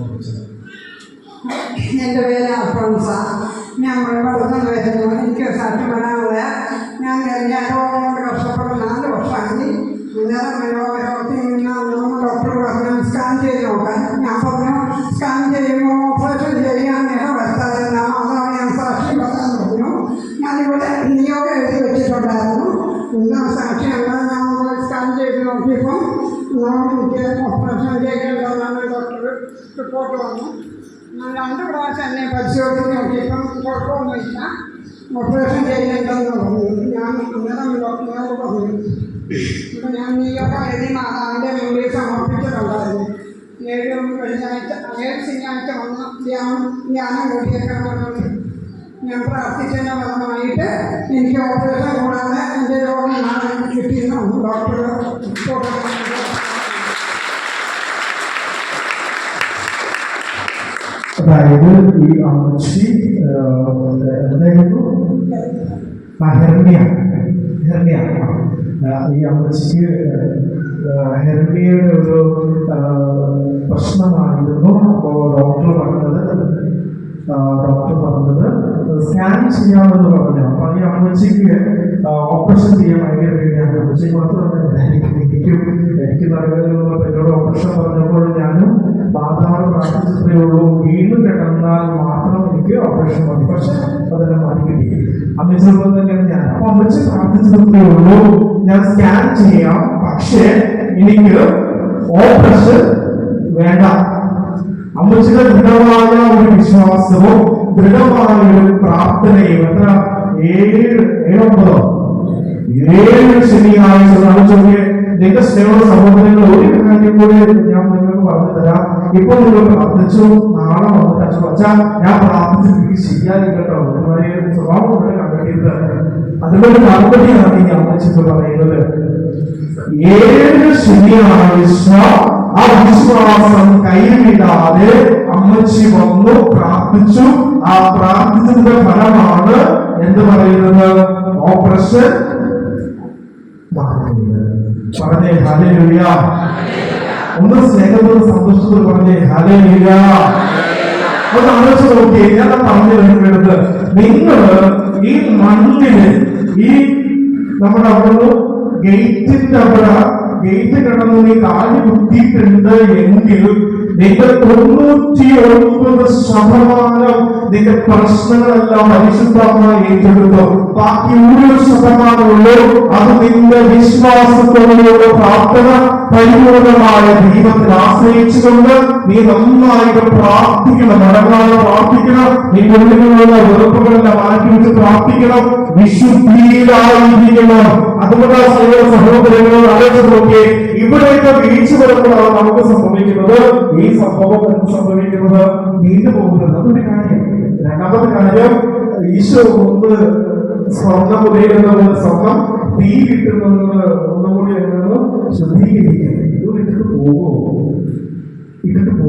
ഓർമ്മിച്ചത് എന്റെ പേര് അൽഫോൺസ ഞാൻ മലപ്പുറത്ത് വരുന്നു എനിക്ക് സത്യം പറയാനുള്ള ഞാൻ ഞാനോട് കഷ്ടപ്പെട്ട് നാല് വർഷമായി. ഇന്നലെ മനോരോഗത്തിൽ നിന്ന് നമ്മൾ ഡോക്ടർ പറഞ്ഞു സ്കാൻ ചെയ്ത് നോക്കാൻ. ഞാൻ പറഞ്ഞു സ്കാൻ ചെയ്യുമ്പോൾ ഓപ്പറേഷൻ ചെയ്യാൻ ഇട വരുത്താതിരുന്ന അതാണ് ഞാൻ സാക്ഷി പറയാൻ പറഞ്ഞു. ഞാനിവിടെ നിയോഗം എഴുതി വെച്ചിട്ടുണ്ടായിരുന്നു. ഇന്ന് നോക്കിയപ്പോൾ ഓപ്പറേഷൻ ചെയ്യേണ്ടതെന്നാണ് ഡോക്ടർ റിപ്പോർട്ട് വന്നു. ഞാൻ രണ്ട് പ്രാവശ്യം എന്നെ പരിശോധിച്ച് നോക്കിയപ്പം കുഴപ്പമൊന്നുമില്ല. ഓപ്പറേഷൻ ചെയ്യേണ്ടെന്ന് പറഞ്ഞു. ഞാൻ അന്നേരം ഡോക്ടറിനോട് പറഞ്ഞു. അപ്പം ഞാൻ നീയൊക്കെ എഴുതി മാതാവിന്റെ മുമ്പിൽ സമർപ്പിച്ചിട്ടുണ്ടായിരുന്നു. ഏഴ് വെള്ളിയാഴ്ച ഏഴ് ശനിയാഴ്ച വന്ന ധ്യാനം ധ്യാനം കൂടിയൊക്കെ പറഞ്ഞു ഞാൻ പ്രാർത്ഥിച്ചതിന്റെ ഫലമായിട്ട് എനിക്ക് ഓപ്പറേഷൻ കൂടാതെ അതായത് ഈ അമ്മച്ചി എന്തായിരുന്നു? ഹെർമിയ. ഹെർമിയ. ഈ അമ്മച്ചിക്ക് ഹെർമിയയുടെ ഒരു പ്രശ്നമായിരുന്നു. അപ്പോൾ ഡോക്ടർ പറഞ്ഞത് ഡോക്ടർ പറഞ്ഞത് സ്കാൻ ചെയ്യാമെന്ന് പറഞ്ഞു. അപ്പോൾ ഈ അമ്മച്ചിക്ക് ഓപ്പറേഷൻ ചെയ്യാൻ ഭയങ്കര പേടിയാണ്. അമ്മച്ചിക്ക് മാത്രമല്ല എനിക്ക് എനിക്കും നടുവേദന എന്നോട് ഓപ്പറേഷൻ പറഞ്ഞപ്പോൾ ഞാനും മാതാവ് പ്രാർത്ഥിച്ചതേ വീണ്ടും കിടന്നാൽ മാത്രം എനിക്ക് ഓപ്പറേഷൻ മതി. പക്ഷെ അതെല്ലാം മാറ്റി കിട്ടി. അമ്മച്ചോട് തന്നെയാണ് ഞാൻ അപ്പൊ അമ്മച്ച പ്രാർത്ഥിച്ചതേ ഞാൻ സ്കാൻ ചെയ്യാം. പക്ഷേ എനിക്ക് ഓപ്പറേഷൻ വേണ്ട. അമ്മച്ചിയുടെ ദൃഢമായ ഒരു വിശ്വാസവും ദൃഢമായ ഒരു പ്രാർത്ഥനയും എത്ര? ഏഴ് ഏഴൊമ്പതോ ഏഴ് ശനിയാഴ്ച. അമ്മച്ചൊക്കെ നിന്റെ സ്നേഹ സഹോദരങ്ങൾ ഒരു കാര്യം കൂടി ഞാൻ നിങ്ങൾക്ക് പറഞ്ഞു തരാം. ഇപ്പൊ നിങ്ങൾ പ്രാർത്ഥിച്ചു നാളെ വന്നിട്ട് അച്ഛൻ അച്ഛാ ഞാൻ പ്രാർത്ഥിച്ചു എനിക്ക് ശരിയായി കേട്ടോ. സ്വഭാവം ഇവിടെ കണ്ടെത്തിയത് അതുകൊണ്ട് മറുപടിയാണ് ഈ അമ്മച്ചിക്ക് പറയുന്നത്. ഏത് ശരിയാണ് വിശ്വാസം ആ വിശ്വാസം കൈവിടാതെ അമ്മച്ചി വന്നു പ്രാർത്ഥിച്ചു. ആ പ്രാർത്ഥിച്ചതിന്റെ ഫലമാണ് എന്ത് പറയുന്നത്? ഓപ്പറേഷൻ പറഞ്ഞേ ഹല്ലേലൂയ. ഒന്ന് സ്നേഹത്തോട് സന്തോഷത്തോട് പറഞ്ഞേ ഹല്ലേലൂയ. ഒന്ന് ആലോചിച്ച് നോക്കിയേ ഞാൻ പറഞ്ഞു നിങ്ങൾ ഈ മണ്ണിൽ ഈ നമ്മുടെ അവിടെ ഗേറ്റിന്റെ അവിടെ ഗേറ്റ് കിടന്ന് നീ കാൽ കുത്തിയിട്ടുണ്ട് എങ്കിൽ നിന്റെ തൊണ്ണൂറ്റി ഒൻപത് ശതമാനം നിന്റെ പ്രശ്നങ്ങളെല്ലാം പരിശുദ്ധമായി ഏറ്റെടുത്തു. ബാക്കി ഒരു ശതമാനമുള്ളൂ. അത് നിന്റെ വിശ്വാസത്തോടുള്ള പ്രാർത്ഥന. പരിപൂർണമായ ദൈവത്തിൽ ആശ്രയിച്ചുകൊണ്ട് നീ നന്നായിട്ട് പ്രാർത്ഥിക്കണം മടങ്ങാതെ പ്രാർത്ഥിക്കണം നീ ഉള്ളിലുള്ള വെറുപ്പുകളെല്ലാം മാറ്റി വെച്ച് പ്രാർത്ഥിക്കണം. വിശുദ്ധിയിലായിരിക്കണം. അതുകൊണ്ട് സഹോദര സഹോദരങ്ങളോട് ആലോചിച്ച് നോക്കിയേ ഇവിടെയൊക്കെ വീഴ്ച വരുമ്പോഴാണ് നമുക്ക് സംഭവിക്കുന്നത്. ഈ സംഭവം എന്ത് സംഭവിക്കുന്നത്? നീണ്ടു പോകുന്നത് അതൊരു കാര്യം. രണ്ടാമത്തെ കാര്യം ഈശോ ഒന്ന് സ്വർണം ഉപയോഗിക്കുന്ന സ്വർണം തീ കിട്ടുന്നത് ഒന്നുകൂടി ശുദ്ധീകരിക്കുന്നത് ഇത് വിട്ടിട്ട് പോകുമോ